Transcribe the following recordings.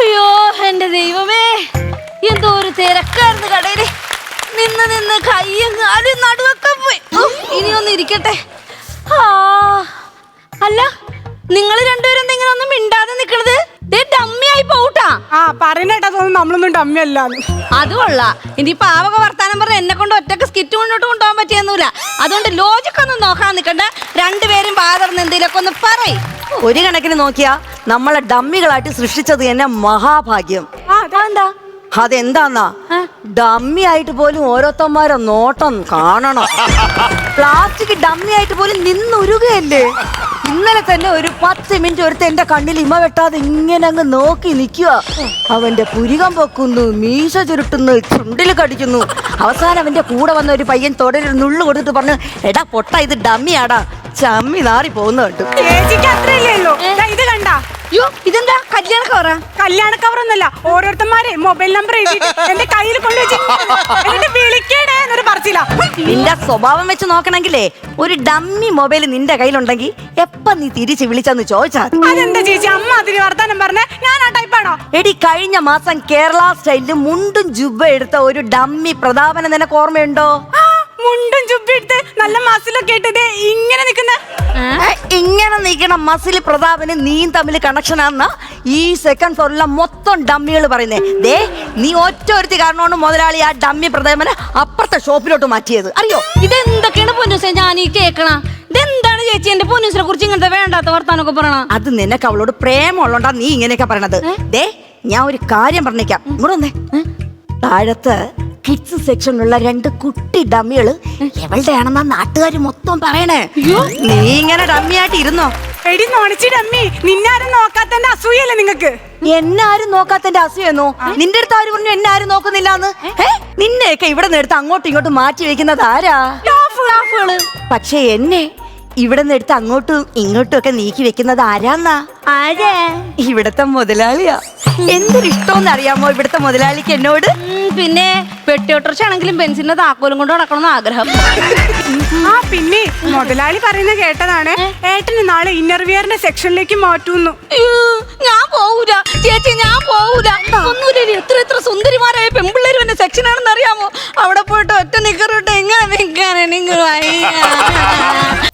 അയ്യോ എന്റെ ദൈവമേ. എന്തോ ഒരു തിരക്കായിരുന്നു കടയിൽ. നിന്ന് നിന്ന് കയ്യും കാലും നടുവൊക്കെ പോയി. ഇനി ഒന്ന് ഇരിക്കട്ടെ. ആ അല്ല നിങ്ങൾ രണ്ടുപേരും എന്തെങ്കിലും ഒന്നും മിണ്ടാതെ നിക്കണത്? ആയി പോട്ടാ ആ പറയണേട്ടാ തോന്നുന്നു നമ്മളൊന്നും ഡമ്മിയല്ലാന്ന് അത് കൊള്ളാം ഇനി പാവക വർത്താനം പറഞ്ഞ എന്നെ കൊണ്ട് ഒറ്റയ്ക്ക് സ്കിറ്റ് മുന്നോട്ട് കൊണ്ടുപോകാൻ പറ്റിയൊന്നുമില്ല അതുകൊണ്ട് ലോജിക് ഒന്നും നോക്കാൻ നിൽക്കണ്ട രണ്ടുപേരും പാതർന്ന് എന്തെങ്കിലുമൊക്കെ ഒന്ന് പറയും. ഒരു കണക്കിന് നോക്കിയാ നമ്മളെ ഡമ്മികളായിട്ട് സൃഷ്ടിച്ചത് എന്നെ മഹാഭാഗ്യം. ആ അതെന്താ? അതെന്താന്നാ? ഡമ്മി ആയിട്ട് പോലും ഓരോരുത്തന്മാരെ നോട്ടം കാണണം. പ്ലാസ്റ്റിക് ഡമ്മി ആയിട്ട് പോലും നിന്നുരുകയല്ലേ? ഇന്നലെ തന്നെ ഒരു പത്ത് മിനിറ്റ് ഒരുത്ത എന്റെ കണ്ണിൽ ഇമ വെട്ടാതെ ഇങ്ങനെ അങ്ങ് നോക്കി നിൽക്കുക. അവന്റെ പുരികം പൊക്കുന്നു മീശ ചുരുട്ടുന്നു ചുണ്ടിൽ കടിക്കുന്നു. അവസാനം അവന്റെ കൂടെ വന്ന ഒരു പയ്യൻ തൊടലിൽ നുള്ളു കൊടുത്തിട്ട് പറഞ്ഞു എടാ പൊട്ട ഇത് ഡമ്മിയാടാ. ചമ്മി നാറി പോകുന്ന കേട്ടു. ചേച്ചിക്ക് ഇത് കണ്ട. അയ്യോ ഇതെന്താ? കല്യാണ കവറ കല്യാണ കവറൊന്നല്ല ഓരോരുത്തന്മാരെ മൊബൈൽ നമ്പർ എഴുതിയിട്ട് എന്റെ കയ്യിൽ കൊണ്ടുവച്ച് എന്നൊരു പറച്ചില്ല നിന്റെ സ്വഭാവം വെച്ച് നോക്കണമെങ്കിലേ ഒരു ഡമ്മി മൊബൈൽ നിന്റെ കയ്യിലുണ്ടെങ്കിൽ എപ്പ നീ തിരിച്ച് വിളിച്ചെന്ന് ചോദിച്ചാൽ അതെന്താ ചേച്ചി? അമ്മ അതിന് വർത്താനം പറഞ്ഞേ. ഞാൻ ആ ടൈപ്പാണോ? എടി കഴിഞ്ഞ മാസം കേരള സ്റ്റൈലിൽ മുണ്ടും ജുബ എടുത്ത ഒരു ഡമ്മി പ്രതാപന നിനക്ക് ഓർമ്മയുണ്ടോ? മുണ്ടും എടുത്ത് നല്ല മസിലൊക്കെ ഇട്ട് ദേ ഇങ്ങനെ നിൽക്കുന്ന ഇങ്ങനെ നിൽക്കണ മസിൽ പ്രതാപന് നീയും തമ്മിൽ കണക്ഷൻ ഈ സെക്കൻഡ് ഫ്ലോറിലെ മൊത്തം ഡമ്മികൾ പറയുന്നേ. ദേ നീ ഒറ്റ ഒരുത്തി കാരണമാണ് മുതലാളി ആ ഡമ്മി പ്രതേമന അപ്പുറത്തെ ഷോപ്പിലോട്ട് മാറ്റിയത്. അറിയോ? ഇതെന്തൊക്കെയാണ് പൊന്നൂസെ ഞാൻ ഈ കേക്കണ? ഇതെന്താണ് ചേച്ചി എന്റെ പൊന്നൂസിനെ കുറിച്ച് ഇങ്ങനത്തെ വേണ്ടാത്ത വർത്താനൊക്കെ പറയണ? അത് നിനക്ക് അവളോട് പ്രേമമുള്ളോണ്ടാ നീ ഇങ്ങനെയൊക്കെ പറയണത്. ദേ ഞാൻ ഒരു കാര്യം പറഞ്ഞേക്കാം. ഇങ്ങോട്ട് വന്നേ. താഴത്ത് കിഡ്സ് സെക്ഷനിലുള്ള രണ്ട് കുട്ടി ഡമ്മികൾ എവളുടെ ആണെന്നാ നാട്ടുകാർ മൊത്തം പറയണേ? നീ ഇങ്ങനെ ഡമ്മിയായിട്ട് ഇരുന്നോ? എടി നോണിച്ചി ഡമ്മി നിന്നാരും നോക്കാത്തന്റെ അസൂയല്ലേ നിങ്ങക്ക്? എന്നാരും നോക്കാത്തന്റെ അസൂയെന്നോ നിന്റെ അടുത്ത് ആര് പറഞ്ഞു എന്നാരും നോക്കുന്നില്ലാന്ന്? നിന്നെയൊക്കെ ഇവിടെ നിന്ന് എടുത്ത് അങ്ങോട്ടും ഇങ്ങോട്ടും മാറ്റി വെക്കുന്നത് ആരാ? പക്ഷെ എന്നെ ഇവിടെ നിന്ന് എടുത്ത് അങ്ങോട്ടും ഇങ്ങോട്ടും ഒക്കെ നീക്കി വെക്കുന്നത് ആരാന്നാ? ആരാ? ഇവിടത്തെ മുതലാളിയാ. എന്തൊരു ഇഷ്ടമെന്ന് അറിയാമോ ഇവിടത്തെ മുതലാളിക്ക് എന്നോട്? പിന്നെ പെട്ടിയോട്ടർച്ച ആണെങ്കിലും ബെൻസിന്റെ താക്കോലും കൊണ്ട് നടക്കണമെന്ന് ആഗ്രഹം. ആ പിന്നെ മുതലാളി പറയുന്ന കേട്ടതാണ്. ഏട്ടന് നാളെ ഇന്റർവ്യൂറിന്റെ സെക്ഷനിലേക്ക് മാറ്റുന്നു. ഞാൻ പോവൂല.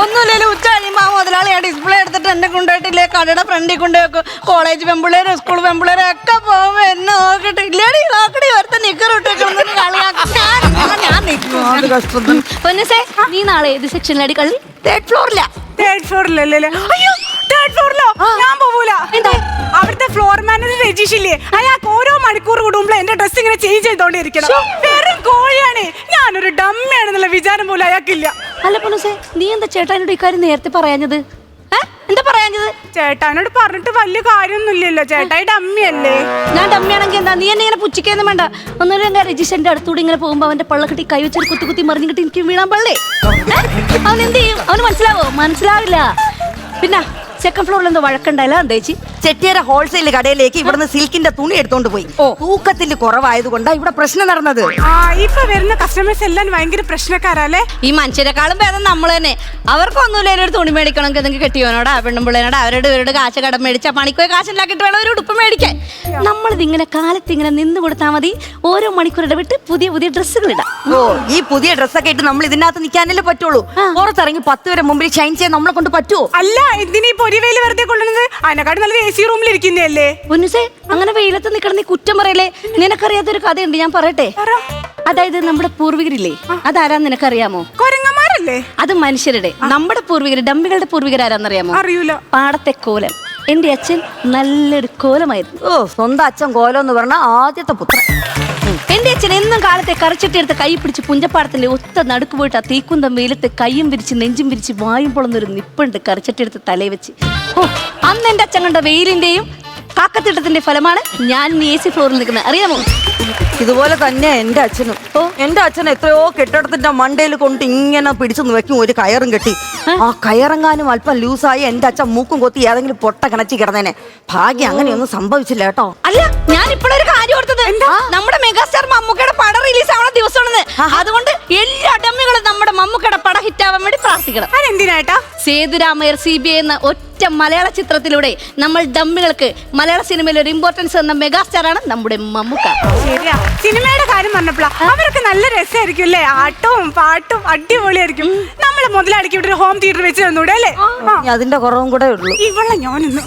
ഒന്നുമില്ലല്ലോ ഉച്ച കഴിയുമ്പോൾ ആ മുതലാളി ആ ഡിസ്പ്ലേ എടുത്തിട്ട് എന്നെ കൊണ്ടുപോയിട്ടില്ലേ? കടയുടെ ഫ്രണ്ടിൽ കൊണ്ടുപോയി കോളേജ് പെമ്പിള്ളേരും സ്കൂൾ പെമ്പിള്ളേരും ഒക്കെ പോകുമ്പോൾ എന്നെ നോക്കിട്ട് ഇല്ലേടി നോക്കടി ഒരുത്ത നിക്കറിട്ട് ഇട്ടേക്കുന്നു കളിയാക്കി ഞാൻ ഞാൻ നിൽക്കും. പൊന്നസേ നീ നാളെ ഏത് സെക്ഷനിലടി കളി? തേർഡ് ഫ്ലോറില തേർഡ് ഫ്ലോറിലല്ലേ അയ്യോ തേർഡ് ഫ്ലോറിലോ ഞാൻ പോവൂല? അവിടുത്തെ ഫ്ലോർ മാനേജർ രജീഷ് ഇല്ലേ? അയാൾക്ക് ഓരോ മണിക്കൂർ കൂടുമ്പോൾ എന്റെ ഡ്രസ് ഇങ്ങനെ ചേഞ്ച് ചെയ്തോണ്ടിരിക്കണം. വെറും കോഴിയാണ്. ഞാനൊരു ഡമ്മയാണെന്നുള്ള വിചാരം പോലും അയാൾക്കില്ല. അല്ല പൊണുസേ നീ എന്താ ചേട്ടാനോട് ഇക്കാര്യം നേരത്തെ പറയാഞ്ഞത്? എന്താ പറയാഞ്ഞത്? ചേട്ടാനോട് പറഞ്ഞിട്ട് വലിയ കാര്യമൊന്നുമില്ലല്ലോ. ചേട്ടായി ഡമ്മിയല്ലേ. ഞാൻ ഡമ്മിയാണെങ്കിൽ എന്താ? നീ എന്നെ ഇങ്ങനെ പുച്ചിക്കൊന്നും വേണ്ട. ഒന്നുമില്ല ഞാൻ രജിഷന്റെ അടുത്തൂടെ ഇങ്ങനെ പോകുമ്പോ അവന്റെ പള്ളക്കെട്ടി കൈ വെച്ചൊരു കുത്തി കുത്തി മറിഞ്ഞിട്ട് എനിക്ക് വീണാൻ പള്ളേ. അവൻ എന്ത് ചെയ്യും? അവന് മനസ്സിലാവോ? മനസ്സിലാവില്ല. പിന്നെ സെക്കൻഡ് ഫ്ലോറിൽ എന്തോ വഴക്കുണ്ടായില്ല എന്താ ചേച്ചി? ചെട്ടിയര ഹോൾസെയിൽ കടയിലേക്ക് ഇവിടുന്ന് സിൽക്കിന്റെ തുണി എടുത്തോണ്ട് പോയി. തൂക്കത്തിൽ കുറവായതുകൊണ്ടാ ഇവിടെ പ്രശ്നം നടന്നത്. ആ ഇപ്പൊ വരുന്ന കസ്റ്റമേഴ്സ് എല്ലാം ഭയങ്കര പ്രശ്നക്കാരല്ലേ? ഈ മനുഷ്യരെക്കാളും ഭേദം നമ്മൾ തന്നെ. അവർക്കൊന്നുമില്ല ഒരു തുണി മേടിക്കണമെങ്കിൽ എന്തെങ്കിലും കെട്ടിയോനോടാ പെണ്ണുമ്പിള്ളേനോട് അവരുടെ ഇവരുടെ കാശ് കടം മേടിച്ച പണിക്കോയി കാശുണ്ടാക്കിയിട്ട് വേണം ഒരു ഉടുപ്പ് മേടിക്കാൻ. നമ്മളിത് ഇങ്ങനെ കാലത്ത് ഇങ്ങനെ നിന്ന് കൊടുത്താൽ മതി. ഓരോ മണിക്കൂർ ഇടവിട്ട് പുതിയ പുതിയ ഡ്രസ്സുകൾ ഇടാം. ഓ ഈ പുതിയ ഡ്രസ്സൊക്കെ ഇട്ട് നമ്മൾ ഇതിനകത്ത് നിൽക്കാനല്ലേ പറ്റുള്ളൂ. പുറത്തിറങ്ങി പത്ത് വരെ മുമ്പിൽ ഷൈൻ ചെയ്യാൻ നമ്മളെ കൊണ്ട് പറ്റുമോ അല്ല ഇതിനി പൊരിവേൽ വെറുതെ കൊള്ളുന്നത് അതിനെക്കാട്ടും നല്ല എ സി റൂമിൽ ഇരിക്കുന്നല്ലേ പൊന്നുസേ അങ്ങനെ വെയിലത്ത് നിൽക്കണം നീ കുറ്റം പറയല്ലേ? നിനക്കറിയാത്തൊരു കഥയുണ്ട് ഞാൻ പറയട്ടെ? അതായത് നമ്മുടെ പൂർവികരില്ലേ? അതാരാ നിനക്കറിയാമോ? കൊരങ്ങന്മാരല്ലേ? അത് മനുഷ്യരുടെ നമ്മുടെ പൂർവികർ ഡമ്പികളുടെ പൂർവികരാരാന്നറിയാമോ? അറിയൂല. പാടത്തെ കോലം. എന്റെ അച്ഛൻ നല്ലൊരു കോലമായിരുന്നു. ഓ സ്വന്തം അച്ഛൻ കോലം എന്ന് പറഞ്ഞ ആദ്യത്തെ പുത്രൻ. എന്റെ അച്ഛൻ എന്നും കാലത്തെ കറിച്ചിട്ടെടുത്ത് കൈ പിടിച്ച് പുഞ്ചപ്പാടത്തിന്റെ ഒത്ത നടുക്ക് പോയിട്ട് ആ തീക്കുന്തം വെയിലത്ത് കൈയും വിരിച്ച് നെഞ്ചും വിരിച്ച് വായും പൊളന്നൊരു നിപ്പുണ്ട് കറിച്ചിട്ടെടുത്ത് തലയിൽ വെച്ച്. ഓ അന്ന് എന്റെ അച്ഛൻ കണ്ട വെയിലിന്റെയും കാക്കത്തിട്ടത്തിന്റെ ഫലമാണ് ഞാൻ എ സി ഫ്ലോറിൽ നിൽക്കുന്നത്. അറിയാമോ? ഇതുപോലെ തന്നെ എന്റെ അച്ഛനും. ഓ. എന്റെ അച്ഛൻ എത്രയോ കെട്ടിടത്തിന്റെ മണ്ടയിൽ കൊണ്ട് ഇങ്ങനെ പിടിച്ചു വെക്കും ഒരു കയറും കെട്ടി. ആ. കയറങ്ങാനും അല്പം ലൂസായി എന്റെ അച്ഛൻ മൂക്കും കൊത്തി ഏതെങ്കിലും പൊട്ട കിണച്ചി കിടന്നേനെ. ഭാഗ്യം അങ്ങനെയൊന്നും സംഭവിച്ചില്ല കേട്ടോ. അല്ല ഞാൻ ഇപ്പോഴൊരു കാര്യം ഓർത്തത്. നമ്മുടെ മെഗാസ്റ്റാർ മമ്മൂക്കയുടെ പടം റിലീസ് ആവണ ദിവസമാണെന്ന്. അതുകൊണ്ട് എല്ലാ ഡമ്മികളും നമ്മുടെ മമ്മൂക്കയുടെ പടം ഹിറ്റ് ആവാൻ വേണ്ടി പ്രാർത്ഥിക്കണം. സേതുരാമയർ സി ബി ഐ എന്ന ഒറ്റ മലയാള ചിത്രത്തിലൂടെ നമ്മൾ ഡമ്മികൾക്ക് മലയാള സിനിമയിൽ ഒരു ഇമ്പോർട്ടൻസ് തന്ന മെഗാസ്റ്റാർ ആണ് നമ്മുടെ മമ്മൂക്ക. ശരിയാ. സിനിമയുടെ കാര്യം പറഞ്ഞപ്പോഴാ അവരൊക്കെ നല്ല രസമായിരിക്കും അല്ലേ? ആട്ടവും പാട്ടും അടിപൊളിയായിരിക്കും. നമ്മളെ മുതലാളിക്ക് ഇവിടെ ഒരു ഹോം തിയേറ്റർ വെച്ച് തന്നൂടെ അല്ലേ? അതിന്റെ കുറവും കൂടെ ഉള്ളൂ. ഇവളെ ഞാനിന്ന്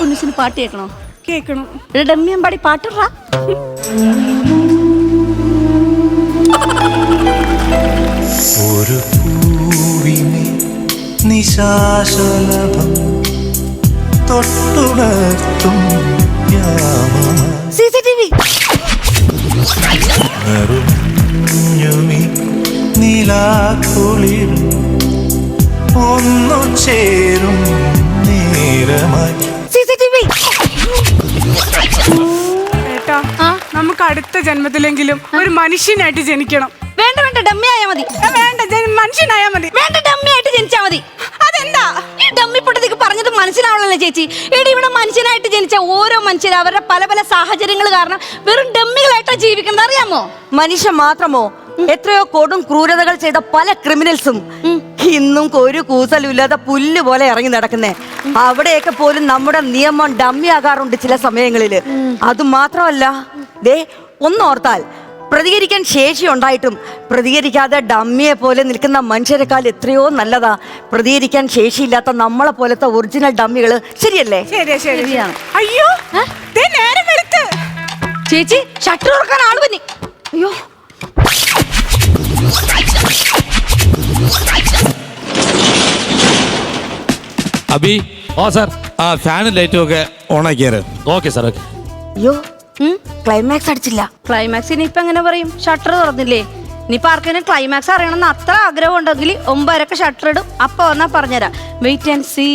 കുഞ്ഞിന് പാട്ട് കേൾക്കണോ? കേൾക്കണം. ഒരു ഡമ്മിയും പാടി പാട്ടുറാ ഒരു പൂവിനെ നിശാശലഭം തൊട്ടുണർത്തും യാമമായി സി സി ടി വി. നിറഞ്ഞുമി നിലാക്കുളിർ ഒന്നു ചേരും നേരമായി സി സി ടി വി. ഏട്ടാ നമുക്ക് അടുത്ത ജന്മത്തിലെങ്കിലും ഒരു മനുഷ്യനായിട്ട് ജനിക്കണം. വേണ്ട വേണ്ട ഡമ്മി ആയാ മതി. വേണ്ട മനുഷ്യനായാ മതി. വേണ്ട ഡമ്മി ആയിട്ട് ജനിച്ചാ മതി. അതെന്താ? ഈ ഡമ്മി പൊട്ടത്തേക്ക് പറഞ്ഞത് മനസ്സിലാവണല്ലോ ചേച്ചി. എടി ഇവിടെ മനുഷ്യനായിട്ട് ജനിച്ച ഓരോ മനുഷ്യരും അവരുടെ പല പല സാഹചര്യങ്ങൾ കാരണം വെറും ഡമ്മികളായിട്ടാ ജീവിക്കുന്നത്. അറിയാമോ? മനുഷ്യൻ മാത്രമോ? എത്രയോ കൊടും ക്രൂരതകൾ ചെയ്ത പല ക്രിമിനൽസും ഇന്നും ഒരു കൂസലുമില്ലാതെ പുല്ല് പോലെ ഇറങ്ങി നടക്കുന്നേ. അവിടെയൊക്കെ പോലും നമ്മുടെ നിയമം ഡമ്മി ആകാറുണ്ട് ചില സമയങ്ങളിൽ അത് മാത്രമല്ല ദേ ഒന്നോർത്താൽ പ്രതികരിക്കാൻ ശേഷി ഉണ്ടായിട്ടും പ്രതികരിക്കാതെ ഡമ്മിയെ പോലെ നിൽക്കുന്ന മനുഷ്യരെക്കാൾ എത്രയോ നല്ലതാ. പ്രതികരിക്കാൻ ശേഷിയില്ലാത്ത നമ്മളെ പോലത്തെ ഒറിജിനൽ ഡമ്മികൾ ശരിയല്ലേ? ശരിയാണ്. അയ്യോ ദേ നേരം എടുത്ത് ചേച്ചി ഷട്ടർ തുറക്കാൻ ആൾ പനി അയ്യോ. അബി ഓ സാർ. ആ ഫാനും ലൈറ്റും ഒക്കെ ഓണാക്കിയാറ് ഓക്കെ സാർ ഓക്കെ. അയ്യോ. ക്ലൈമാക്സ് അടിച്ചില്ല. ക്ലൈമാക്സ് ഇനിയിപ്പോ എങ്ങനെ പറയും? ഷട്ടർ തുറന്നില്ലേ? ഇനിയിപ്പോ ആർക്കെങ്കിലും ക്ലൈമാക്സ് അറിയണമെന്ന് അത്ര ആഗ്രഹം ഉണ്ടെങ്കിൽ ഒമ്പതരക്ക് ഷട്ടർ ഇടും. അപ്പൊ വന്നാ പറഞ്ഞുതരാം. Wait and see